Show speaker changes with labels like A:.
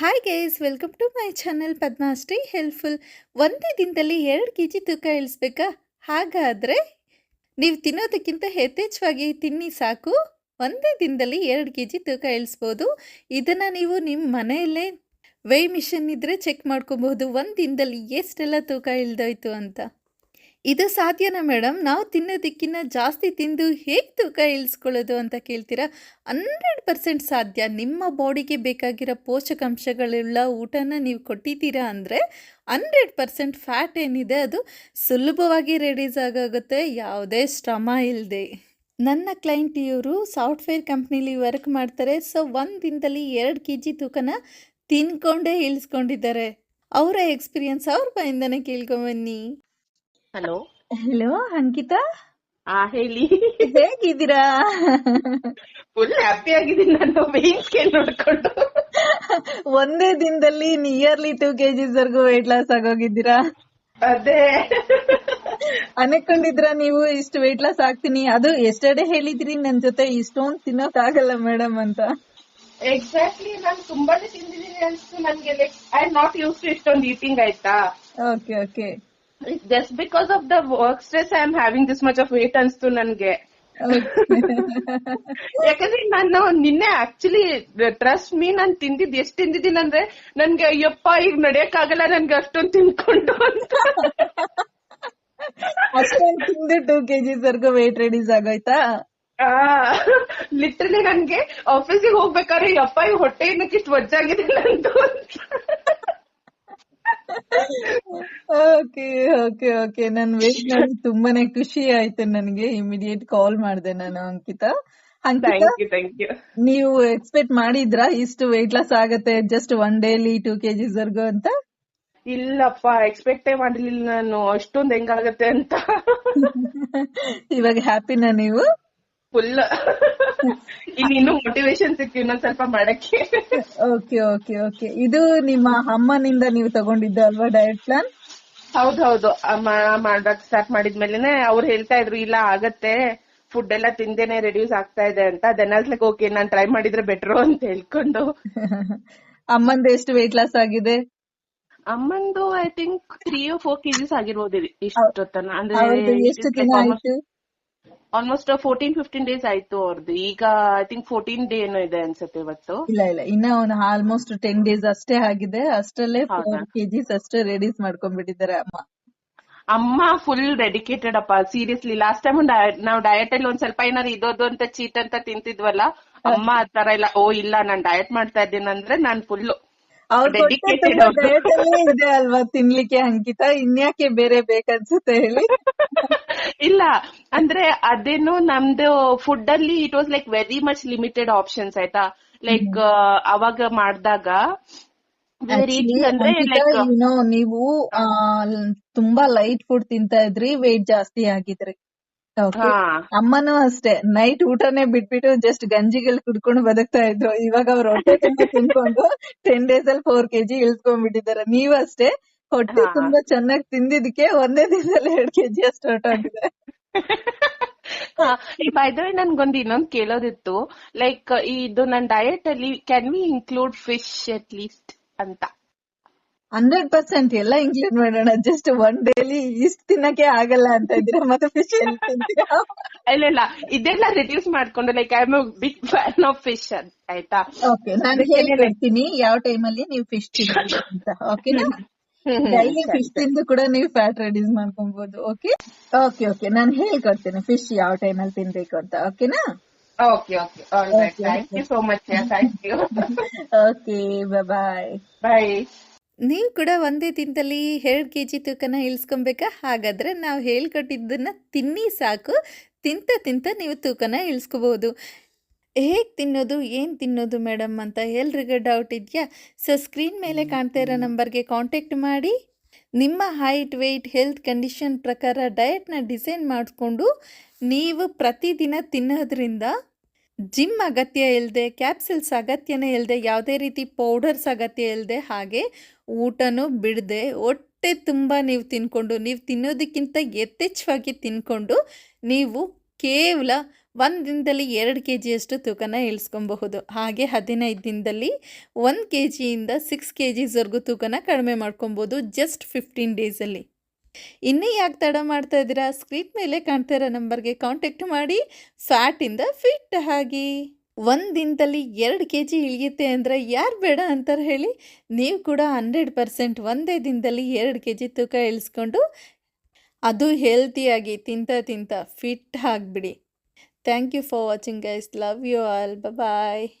A: Hi guys welcome to my channel Padmashri helpful ಒಂದೇ ದಿನದಲ್ಲಿ ಎರಡು ಕೆ ಜಿ ತೂಕ ಇಳಿಸ್ಬೇಕಾ? ಹಾಗಾದರೆ ನೀವು ತಿನ್ನೋದಕ್ಕಿಂತ ಯಥೇಚ್ಛವಾಗಿ ತಿನ್ನಿ ಸಾಕು. ಒಂದೇ ದಿನದಲ್ಲಿ ಎರಡು ಕೆ ಜಿ ತೂಕ ಇಳಿಸ್ಬೋದು. ಇದನ್ನು ನೀವು ನಿಮ್ಮ ಮನೆಯಲ್ಲೇ ವೇ ಮಿಷನ್ ಇದ್ದರೆ ಚೆಕ್ ಮಾಡ್ಕೊಬಹುದು. ಒಂದು ದಿನದಲ್ಲಿ ಎಷ್ಟೆಲ್ಲ ತೂಕ ಇಳ್ದೋಯ್ತು ಅಂತ. ಇದು ಸಾಧ್ಯನಾ ಮೇಡಮ್? ನಾವು ತಿನ್ನೋದಕ್ಕಿಂತ ಜಾಸ್ತಿ ತಿಂದು ಹೇಗೆ ತೂಕ ಇಳಿಸ್ಕೊಳ್ಳೋದು ಅಂತ ಕೇಳ್ತೀರಾ? ಹಂಡ್ರೆಡ್ ಪರ್ಸೆಂಟ್ ಸಾಧ್ಯ. ನಿಮ್ಮ ಬಾಡಿಗೆ ಬೇಕಾಗಿರೋ ಪೋಷಕಾಂಶಗಳುಳ್ಳ ಊಟನ ನೀವು ಕೊಟ್ಟಿದ್ದೀರಾ ಅಂದರೆ ಹಂಡ್ರೆಡ್ ಪರ್ಸೆಂಟ್ ಫ್ಯಾಟ್ ಏನಿದೆ ಅದು ಸುಲಭವಾಗಿ ರೆಡ್ಯೂಸ್ ಆಗೋಗುತ್ತೆ. ಯಾವುದೇ ಶ್ರಮ ಇಲ್ಲದೆ ನನ್ನ ಕ್ಲೈಂಟ್ ಇವರು ಸಾಫ್ಟ್ವೇರ್ ಕಂಪ್ನಿಲಿ ವರ್ಕ್ ಮಾಡ್ತಾರೆ. ಸೊ, ಒಂದು ದಿನದಲ್ಲಿ ಎರಡು ಕೆ ಜಿ ತೂಕನ ತಿನ್ಕೊಂಡೇ ಇಳಿಸ್ಕೊಂಡಿದ್ದಾರೆ. ಅವರ ಎಕ್ಸ್ಪೀರಿಯನ್ಸ್ ಅವ್ರ ಬಾಯಿಂದನೇ ಕೇಳ್ಕೊಂಬನ್ನಿ
B: ಹಲೋ?
A: ಹಲೋ ಅಂಕಿತಾ?
B: ಆ ಹೇಳಿ.
A: ಹೇಗಿದ್ದೀರಾ?
B: ಫುಲ್ ಹ್ಯಾಪಿ ಆಗಿದ್ದೀನಿ ನಾನು ವೆಯ್ಟ್ ಸ್ಕೇಲ್ ನೋಡ್ಕೊಂಡು.
A: ಒಂದೇ ದಿನದಲ್ಲಿ ನಿಯರ್ಲಿ ಟೂ ಕೆಜಿಸ್ ವರ್ಗೂ ವೆಯ್ಟ್ ಲಾಸ್ ಆಗೋಗಿದ್ದೀರಾ?
B: ಅದೇ.
A: ಅನ್ಕೊಂಡಿದ್ರ ನೀವು ಇಷ್ಟು ವೆಯ್ಟ್ ಲಾಸ್ ಆಗ್ತೀನಿ? ಅದು ಎಸ್ಟರ್ಡೇ ಹೇಳಿದ್ರಿ ನನ್ ಜೊತೆ ಇಷ್ಟೊಂದ್ ತಿನ್ನೋಕ್ ಆಗಲ್ಲ ಮೇಡಮ್ ಅಂತ.
B: ಎಕ್ಸಾಕ್ಟ್ಲಿ ನಾನು ತುಂಬಾನೇ ತಿಂದಿದ್ದೀನಿ ಅನ್ಸ್ತು ನನ್ಗೆ. ಐ ನಾಟ್ ಯೂಸ್ ಟು ಇಷ್ಟೊಂದು ಈಟಿಂಗ್ ಆಯ್ತಾ?
A: Okay okay
B: just because of the work stress I am having this much of weight ಅನ್ಸ್ತು ನನ್ಗೆ ಯಾಕಂದ್ರೆ ನಾನು ನಿನ್ನೆ ಆಕ್ಚುಲಿ ಟ್ರಸ್ಟ್ ಮೀ ನಾನ್ ತಿಂದಿದ್ ಎಷ್ಟ್ ತಿಂದಿದ್ದೀನಿ ಅಂದ್ರೆ ನನ್ಗೆ ಅಯ್ಯಪ್ಪ ಈಗ ನಡೆಯಕ್ ಆಗಲ್ಲ ನನ್ಗೆ ಅಷ್ಟೊಂದ್ ತಿನ್ಕೊಂಡು ಅಂತ.
A: ಅಷ್ಟೊಂದ್ ತಿಂದು ಟೂ ಕೆಜಿಸ್ ವರ್ಗು ವೆಯ್ಟ್ ರೆಡ್ಯೂಸ್ ಆಗೋಯ್ತಾ
B: ಲಿಟ್ರಲಿ ನನ್ಗೆ ಆಫೀಸಿಗೆ ಹೋಗ್ಬೇಕಾದ್ರೆ ಅಪ್ಪ ಈ ಹೊಟ್ಟೆ ಏನಕ್ಕೆ ಇಷ್ಟು ವಜ್ಜಾಗಿದೆ ನಂದು? ಅಂತ.
A: ಓಕೆ ಓಕೆ ಓಕೆ ನನ್ ವೇಟ್ ಮಾಡಿ ತುಂಬಾನೇ ಖುಷಿ ಆಯ್ತು ನನ್ಗೆ. ಇಮಿಡಿಯೇಟ್ ಕಾಲ್ ಮಾಡ್ದೆ ನಾನು ಅಂಕಿತಾ. ನೀವು ಎಕ್ಸ್ಪೆಕ್ಟ್ ಮಾಡಿದ್ರಾ? ಇಷ್ಟು ವೆಯ್ಟ್ ಲಾಸ್ ಆಗತ್ತೆ just one daily two KGs ವರ್ಗು ಅಂತ?
B: ಇಲ್ಲಪ್ಪ ಎಕ್ಸ್ಪೆಕ್ಟೇ ಮಾಡಿರ್ಲಿಲ್ಲ ನಾನು. ಅಷ್ಟೊಂದ್ ಹೆಂಗಾಗತ್ತೆ ಅಂತ.
A: ಇವಾಗ ಹ್ಯಾಪಿನಾ ನೀವು?
B: ಫುಲ್ ಇನ್ನು ಇನ್ನೂ ಮೋಟಿವೇಶನ್ ಸಿಕ್ತು ಇನ್ನೊಂದ್ ಸ್ವಲ್ಪ ಮಾಡಕ್ಕೆ.
A: ಓಕೆ ಓಕೆ ಓಕೆ ಇದು ನಿಮ್ಮ ಅಮ್ಮನಿಂದ ನೀವು ತಗೊಂಡಿದ್ದು ಅಲ್ವಾ ಡಯಟ್ ಪ್ಲಾನ್
B: ಹೌದೌದು. ಮಾಡಕ್ ಸ್ಟಾರ್ಟ್ ಮಾಡಿದ್ಮೇಲೆನೆ ಅವ್ರು ಹೇಳ್ತಾ ಇದ್ರು ಇಲ್ಲ ಆಗತ್ತೆ. ಫುಡ್ ಎಲ್ಲ ತಿಂದೇನೆ ರೆಡ್ಯೂಸ್ ಆಗ್ತಾ ಇದೆ ಅಂತ. ದೆನ್ ಲೈಕ್ ಓಕೆ ನಾನ್ ಟ್ರೈ ಮಾಡಿದ್ರೆ ಬೆಟ್ರು ಅಂತ ಹೇಳ್ಕೊಂಡು.
A: ಅಮ್ಮಂದು ಎಷ್ಟು ವೆಯ್ಟ್ ಲಾಸ್ ಆಗಿದೆ?
B: ಅಮ್ಮಂದು I think three four KGs ಆಗಿರ್ಬೋದು ಇಷ್ಟೊತ್ತನ.
A: ಅಂದ್ರೆ ಎಷ್ಟು ದಿನ ಆಯ್ತು?
B: ಆಲ್ಮೋಸ್ಟ್ ಫೋರ್ಟೀನ್ ಫಿಫ್ಟೀನ್ ಡೇಸ್ ಆಯ್ತು ಅವ್ರದ್ದು ಈಗ ಐ ಥಿಂಕ್ ಫೋರ್ಟೀನ್ ಡೇ ಏನೋ ಇದೆ ಅನ್ಸುತ್ತೆ ಇವತ್ತು.
A: ಇಲ್ಲ ಇಲ್ಲ. ಇನ್ನ ಒಂದು ಆಲ್ಮೋಸ್ಟ್ ಟೆನ್ ಡೇಸ್ ಅಷ್ಟೇ ಆಗಿದೆ. ಅಷ್ಟರಲ್ಲೇ? ಫೋರ್ ಕೆಜಿಸ್ ಅಷ್ಟೇ ರೆಡೀಸ್ ಮಾಡ್ಕೊಂಡ್ಬಿಟ್ಟಿದ್ದಾರೆ ಅಮ್ಮ.
B: ಅಮ್ಮ ಫುಲ್ ಡೆಡಿಕೇಟೆಡ್ ಅಪ್ಪ. ಸೀರಿಯಸ್ಲಿ ಲಾಸ್ಟ್ ಟೈಮ್ ನಾವು ಡಯಟ್ ಅಲ್ಲಿ ಒಂದ್ ಸ್ವಲ್ಪ ಏನಾದ್ರು ಇದೋದು ಅಂತ ಚೀಟ್ ಅಂತ ತಿಂತಿದ್ವಲ್ಲ ಅಮ್ಮ ಆ ತರ ಇಲ್ಲ ಓ ಇಲ್ಲ ನಾನ್ ಡಯಟ್ ಮಾಡ್ತಾ ಇದ್ದೀನಿ ಅಂದ್ರೆ ನಾನ್ ಫುಲ್
A: ಡೆಡಿಕೇಟೆಡ್ ಇದೆ ಅಲ್ವಾ ತಿನ್ಲಿಕ್ಕೆ ಅಂಕಿತ? ಇನ್ಯಾಕೆ ಬೇರೆ ಬೇಕನ್ಸುತ್ತೆ ಹೇಳಿ?
B: ಇಲ್ಲ ಅಂದ್ರೆ ಅದೇನು ನಮ್ದು ಫುಡ್ ಅಲ್ಲಿ it was like very much limited options ಆಯ್ತಾ? ಲೈಕ್ ಅವಾಗ ಮಾಡಿದಾಗ
A: ನೀವು ತುಂಬಾ ಲೈಟ್ ಫುಡ್ ತಿಂತಾ ಇದ್ರಿ ವೆಯ್ಟ್ ಜಾಸ್ತಿ ಆಗಿದ್ರಿ? ಅಮ್ಮನೂ ಅಷ್ಟೇ ನೈಟ್ ಊಟನೇ ಬಿಟ್ಬಿಟ್ಟು ಜಸ್ಟ್ ಗಂಜಿಗಳು ಕುಡ್ಕೊಂಡು ಬದುಕ್ತಾ ಇದ್ರು. ಇವಾಗ ಅವ್ರ ಹೊಟ್ಟೆ ತುಂಬಾ ತಿನ್ಕೊಂಡು ಟೆನ್ ಡೇಸ್ ಅಲ್ಲಿ ಫೋರ್ ಕೆಜಿ ಇಳ್ಸ್ಕೊಂಡ್ಬಿಟ್ಟಿದ್ದಾರೆ. ನೀವು ಅಷ್ಟೇ ಹೊಟ್ಟೆ ತುಂಬಾ ಚೆನ್ನಾಗಿ ತಿಂದಿದ್ದಕ್ಕೆ ಒಂದೇ ದಿನದಲ್ಲಿ ಎರಡ್ ಕೆಜಿ ಅಷ್ಟು ಹೊರಟೋಗಿದೆ
B: ಬೈ ದ ವೇ ನನ್ಗೊಂದು ಇನ್ನೊಂದ್ ಕೇಳೋದಿತ್ತು. ಲೈಕ್ ಇದು ನನ್ ಡಯಟ್ ಅಲ್ಲಿ can we include fish at least ಅಂತ?
A: ಹಂಡ್ರೆಡ್ ಪರ್ಸೆಂಟ್ ಎಲ್ಲ ಇನ್ಕ್ಲೂಡ್ ಮಾಡೋಣ. ಜಸ್ಟ್ ಒನ್ ಡೇಲಿ ಇಷ್ಟು ತಿನ್ನಕ್ಕೆ ಆಗಲ್ಲ ಅಂತ ಇದ್ರೆ ಮತ್ತೆ ಫಿಶ್
B: ಇಲ್ಲ ಇಲ್ಲ. ಇದೆಲ್ಲ ರಿಡ್ಯೂಸ್ ಮಾಡ್ಕೊಂಡು like I am big fan of fish ಆಯ್ತಾ?
A: ಓಕೆ ನಾನು ಹೇಳ್ಕೊಡ್ತೀನಿ ಯಾವ ಅಲ್ಲಿ ನೀವು ಫಿಶ್ ತಿನ್ನಿ ಅಂತ. ಓಕೆನಾ ಡೈಲಿ ಫಿಶ್ ತಿಂದು ಕೂಡ ನೀವು ಫ್ಯಾಟ್ ರೆಡ್ಯೂಸ್ ಮಾಡ್ಕೊಬಹುದು ಓಕೆ ಓಕೆ ಓಕೆ ನಾನು ಹೇಳ್ಕೊಡ್ತೇನೆ ಫಿಶ್ ಯಾವ ಅಲ್ಲಿ ತಿನ್ಬೇಕು ಅಂತ ಓಕೆನಾ
B: okay okay all right
A: Okay,
B: thank you so much thank you
A: okay bye
B: bye
A: ನೀವು ಕೂಡ ಒಂದೇ ದಿನದಲ್ಲಿ ಎರಡು ಕೆ ಜಿ ತೂಕನ ಇಳಿಸ್ಕೊಬೇಕಾ ಹಾಗಾದ್ರೆ ನಾವು ಹೇಳ್ಕೊಟ್ಟಿದ್ದನ್ನ ತಿನ್ನಿ ಸಾಕು. ತಿಂತ ತಿಂತ ನೀವು ತೂಕನ ಇಳಿಸ್ಕೋಬೋದು. ಹೇಗೆ ತಿನ್ನೋದು ಏನು ತಿನ್ನೋದು ಮೇಡಮ್ ಅಂತ ಎಲ್ರಿಗೂ ಡೌಟ್ ಇದೆಯಾ? ಸೊ ಸ್ಕ್ರೀನ್ ಮೇಲೆ ಕಾಣ್ತಾ ಇರೋ ನಂಬರ್ಗೆ ಕಾಂಟ್ಯಾಕ್ಟ್ ಮಾಡಿ. ನಿಮ್ಮ ಹೈಟ್ ವೆಯ್ಟ್ ಹೆಲ್ತ್ ಕಂಡೀಷನ್ ಪ್ರಕಾರ ಡಯಟ್ನ ಡಿಸೈನ್ ಮಾಡಿಕೊಂಡು ನೀವು ಪ್ರತಿದಿನ ತಿನ್ನೋದ್ರಿಂದ ಜಿಮ್ ಅಗತ್ಯ ಇಲ್ಲದೆ ಕ್ಯಾಪ್ಸಿಲ್ಸ್ ಅಗತ್ಯನೇ ಇಲ್ಲದೆ ಯಾವುದೇ ರೀತಿ ಪೌಡರ್ಸ್ ಅಗತ್ಯ ಇಲ್ಲದೆ ಹಾಗೆ ಊಟನೂ ಬಿಡದೆ ಹೊಟ್ಟೆ ತುಂಬ ನೀವು ತಿನ್ಕೊಂಡು ನೀವು ತಿನ್ನೋದಕ್ಕಿಂತ ಯಥೇಚ್ಛವಾಗಿ ತಿನ್ಕೊಂಡು ನೀವು ಕೇವಲ ಒಂದು ದಿನದಲ್ಲಿ ಎರಡು ಕೆ ಜಿಯಷ್ಟು ತೂಕನ ಇಳಿಸ್ಕೊಬಹುದು. ಹಾಗೆ ಹದಿನೈದು ದಿನದಲ್ಲಿ ಒಂದು ಕೆ ಜಿಯಿಂದ ಸಿಕ್ಸ್ ಕೆ ಜಿಸ್ವರೆಗೂ ತೂಕನ ಕಡಿಮೆ ಮಾಡ್ಕೊಬೋದು ಜಸ್ಟ್ ಫಿಫ್ಟೀನ್ ಡೇಸಲ್ಲಿ ಇನ್ನೂ ಯಾಕೆ ತಡ ಮಾಡ್ತಾ ಇದ್ದೀರಾ? ಸ್ಕ್ರೀನ್ ಮೇಲೆ ಕಾಣ್ತಾ ಇರೋ ನಂಬರ್ಗೆ ಕಾಂಟ್ಯಾಕ್ಟ್ ಮಾಡಿ. ಫ್ಯಾಟಿಂದ ಫಿಟ್ ಆಗಿ. ಒಂದು ದಿನದಲ್ಲಿ ಎರಡು ಕೆ ಜಿ ಇಳಿಯುತ್ತೆ ಅಂದರೆ ಯಾರು ಬೇಡ ಅಂತಾರೆ ಹೇಳಿ. ನೀವು ಕೂಡ ಹಂಡ್ರೆಡ್ ಪರ್ಸೆಂಟ್ ಒಂದೇ ದಿನದಲ್ಲಿ ಎರಡು ಕೆ ಜಿ ತೂಕ ಇಳಿಸ್ಕೊಂಡು, ಅದು ಹೆಲ್ತಿಯಾಗಿ ತಿಂತ ತಿಂತ ಫಿಟ್ ಆಗಿಬಿಡಿ. Thank you for watching guys. Love you all. Bye-bye.